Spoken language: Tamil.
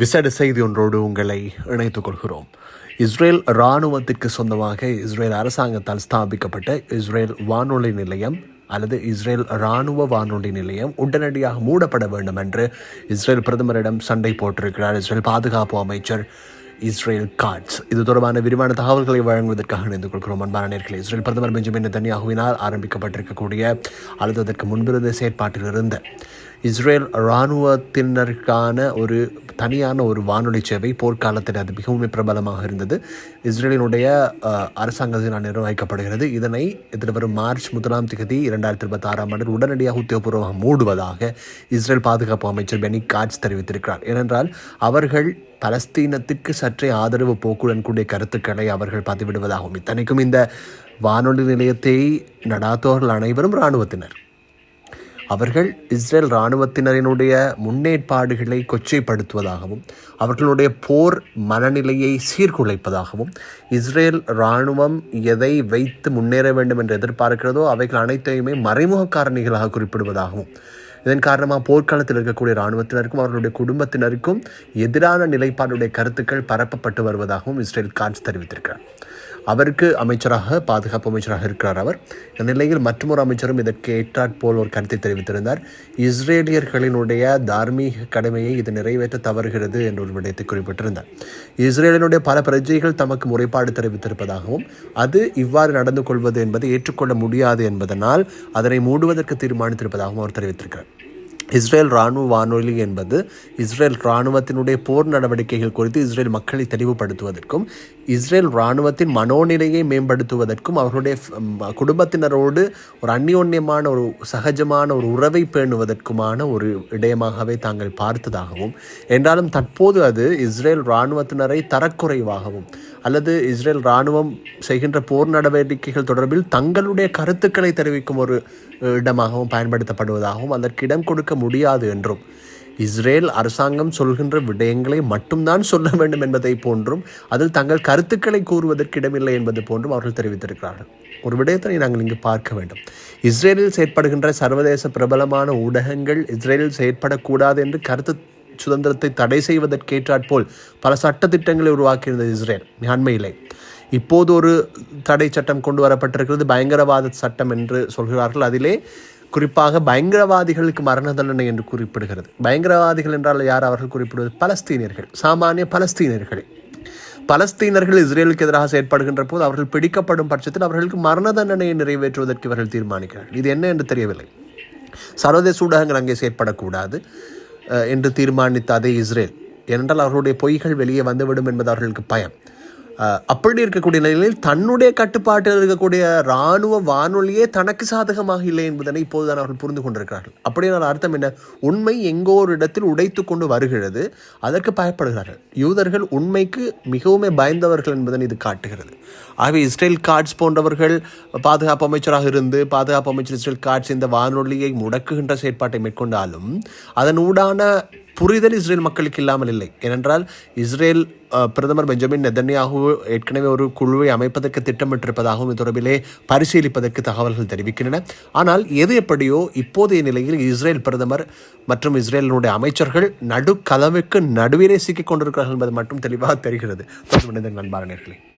விசேட செய்தி ஒன்றோடு உங்களை இணைத்துக் கொள்கிறோம். இஸ்ரேல் இராணுவத்துக்கு சொந்தமாக இஸ்ரேல் அரசாங்கத்தால் ஸ்தாபிக்கப்பட்ட இஸ்ரேல் வானொலி நிலையம் அல்லது இஸ்ரேல் இராணுவ வானொலி நிலையம் உடனடியாக மூடப்பட வேண்டும் என்று இஸ்ரேல் பிரதமரிடம் சண்டை போட்டிருக்கிறார் இஸ்ரேல் பாதுகாப்பு அமைச்சர் இஸ்ரேல் காட்ஸ். இது தொடர்பான விரிவான தகவல்களை வழங்குவதற்காக இணைந்து கொள்கிறோம். அன்பான நேர்களை இஸ்ரேல் பிரதமர் பெஞ்சமின் நெத்தன்யாகுவினால் ஆரம்பிக்கப்பட்டிருக்கக்கூடிய அல்லது அதற்கு முன்பிருந்த செயற்பாட்டில் இருந்த இஸ்ரேல் இராணுவத்தினருக்கான ஒரு தனியான ஒரு வானொலி சேவை போர்க்காலத்தில் அது மிகவும் பிரபலமாக இருந்தது. இஸ்ரேலினுடைய அரசாங்கத்தினால் நிர்வகிக்கப்படுகிறது. இதனை எதிர்வரும் மார்ச் முதலாம் தேதி இரண்டாயிரத்தி இருபத்தி ஆறாம் ஆண்டில் உடனடியாக உத்தியோகபூர்வமாக மூடுவதாக இஸ்ரேல் பாதுகாப்பு அமைச்சர் பெனி காட்ஸ் தெரிவித்திருக்கிறார். ஏனென்றால் அவர்கள் பலஸ்தீனத்துக்கு சற்றே ஆதரவு போக்குடன் கூடிய கருத்துக்களை அவர்கள் பதிவிடுவதாகவும் இத்தனைக்கும் இந்த வானொலி நிலையத்தை நடாத்தவர்கள் அனைவரும் இராணுவத்தினர். அவர்கள் இஸ்ரேல் இராணுவத்தினரினுடைய முன்னேற்பாடுகளை கொச்சைப்படுத்துவதாகவும் அவர்களுடைய போர் மனநிலையை சீர்குலைப்பதாகவும் இஸ்ரேல் இராணுவம் எதை வைத்து முன்னேற வேண்டும் என்று எதிர்பார்க்கிறதோ அவைகள் அனைத்தையுமே மறைமுக காரணிகளாக குறிப்பிடுவதாகவும் இதன் காரணமாக போர்க்காலத்தில் இருக்கக்கூடிய இராணுவத்தினருக்கும் அவர்களுடைய குடும்பத்தினருக்கும் எதிரான நிலைப்பாடுடைய கருத்துக்கள் பரப்பப்பட்டு வருவதாகவும் இஸ்ரேல் கான்ஸ் தெரிவித்திருக்கிறார். அவருக்கு அமைச்சராக பாதுகாப்பு அமைச்சராக இருக்கிறார் அவர். இந்த நிலையில் மற்றொரு அமைச்சரும் இதற்கு ஏற்றாற்போல் ஒரு கருத்தை தெரிவித்திருந்தார். இஸ்ரேலியர்களினுடைய தார்மீக கடமையை இது நிறைவேற்ற தவறுகிறது என்ற ஒரு விடயத்தை குறிப்பிட்டிருந்தார். இஸ்ரேலினுடைய பல பிரஜைகள் தமக்கு முறைப்பாடு தெரிவித்திருப்பதாகவும் அது இவ்வாறு நடந்து கொள்வது என்பதை ஏற்றுக்கொள்ள முடியாது என்பதனால் அதனை மூடுவதற்கு தீர்மானித்திருப்பதாகவும் அவர் தெரிவித்திருக்கிறார். இஸ்ரேல் இராணுவ வானொலி என்பது இஸ்ரேல் இராணுவத்தினுடைய போர் நடவடிக்கைகள் குறித்து இஸ்ரேல் மக்களை தெளிவுபடுத்துவதற்கும் இஸ்ரேல் இராணுவத்தின் மனோநிலையை மேம்படுத்துவதற்கும் அவர்களுடைய குடும்பத்தினரோடு ஒரு அந்யோன்யமான ஒரு சகஜமான ஒரு உறவை பேணுவதற்குமான ஒரு இடயமாகவே தாங்கள் பார்த்ததாகவும் என்றாலும் தற்போது அது இஸ்ரேல் இராணுவத்தினரை தரக்குறைவாகவும் அல்லது இஸ்ரேல் இராணுவம் செய்கின்ற போர் நடவடிக்கைகள் தொடர்பில் தங்களுடைய கருத்துக்களை தெரிவிக்கும் ஒரு இடமாகவும் பயன்படுத்தப்படுவதாகவும் அதற்கு இடம் கொடுக்க முடியாது என்றும். இஸ்ரேல் அரசாங்கம் சொல்கின்ற விடயங்களை மட்டும்தான் சொல்ல வேண்டும் என்பதை போன்றும் அதில் தங்கள் கருத்துக்களை கூறுவதற்கு இடமில்லை என்பது போன்றும் அவர்கள் தெரிவித்திருக்கிறார்கள். ஒரு விடயத்தை நாங்கள் இங்கு பார்க்க வேண்டும். இஸ்ரேலில் செயற்படுகின்ற சர்வதேச பிரபலமான ஊடகங்கள் இஸ்ரேலில் செயற்படக்கூடாது என்று கருத்து சுதந்திரத்தை தடை செய்வதற்கேற்றாற்போல் பல சட்டத்திட்டங்களை உருவாக்கியிருந்தது இஸ்ரேல் அண்மையிலே இப்போது ஒரு தடை சட்டம் கொண்டு வரப்பட்டிருக்கிறது பயங்கரவாத சட்டம் என்று சொல்கிறார்கள். அதிலே குறிப்பாக பயங்கரவாதிகளுக்கு மரண தண்டனை என்று குறிப்பிடுகிறது. பயங்கரவாதிகள் என்றால் யார் அவர்கள் குறிப்பிடுவது? பலஸ்தீனியர்கள். சாமானிய பலஸ்தீனியர்கள். பலஸ்தீனர்கள் இஸ்ரேலுக்கு எதிராக செயற்படுகின்ற போது அவர்கள் பிடிக்கப்படும் பட்சத்தில் அவர்களுக்கு மரண தண்டனையை நிறைவேற்றுவதற்கு இவர்கள் தீர்மானிக்கிறார்கள். இது என்ன என்று தெரியவில்லை. சர்வதேச ஊடகங்கள் அங்கே செயற்படக்கூடாது என்று தீர்மானித்த அதே இஸ்ரேல். ஏனென்றால் அவர்களுடைய பொய்கள் வெளியே வந்துவிடும் என்பது அவர்களுக்கு பயம். அப்படி இருக்கக்கூடிய நிலையில் தன்னுடைய கட்டுப்பாட்டில் இருக்கக்கூடிய இராணுவ வானொலியே தனக்கு சாதகமாக இல்லை என்பதனை இப்போதுதான் அவர்கள் புரிந்து கொண்டிருக்கிறார்கள். அப்படியான அர்த்தம் என்ன? உண்மை எங்கோ ஒரு இடத்தில் உடைத்து கொண்டு வருகிறது அதற்கு பயப்படுகிறார்கள். யூதர்கள் உண்மைக்கு மிகவும் பயந்தவர்கள் என்பதனை இது காட்டுகிறது. ஆகவே இஸ்ரேல் கார்ட்ஸ் போன்றவர்கள் பாதுகாப்பு அமைச்சராக இருந்து பாதுகாப்பு அமைச்சர் இஸ்ரேல் கார்ட்ஸ் இந்த வானொலியை முடக்குகின்ற செயற்பாட்டை மேற்கொண்டாலும் அதன் ஊடான புரிதல் இஸ்ரேல் மக்களுக்கு இல்லாமல் இல்லை. ஏனென்றால் இஸ்ரேல் பிரதமர் பெஞ்சமின் நெதன்யாகு ஏற்கனவே ஒரு குழுவை அமைப்பதற்கு திட்டமிட்டிருப்பதாகவும் இது தொடர்பிலே பரிசீலிப்பதற்கு தகவல்கள் தெரிவிக்கின்றன. ஆனால் எது எப்படியோ இப்போதைய நிலையில் இஸ்ரேல் பிரதமர் மற்றும் இஸ்ரேலினுடைய அமைச்சர்கள் நடுக்கலவுக்கு நடுவிலே சிக்கிக் கொண்டிருக்கிறார்கள் என்பது மட்டும் தெளிவாக தெரிகிறது. நண்பார்களே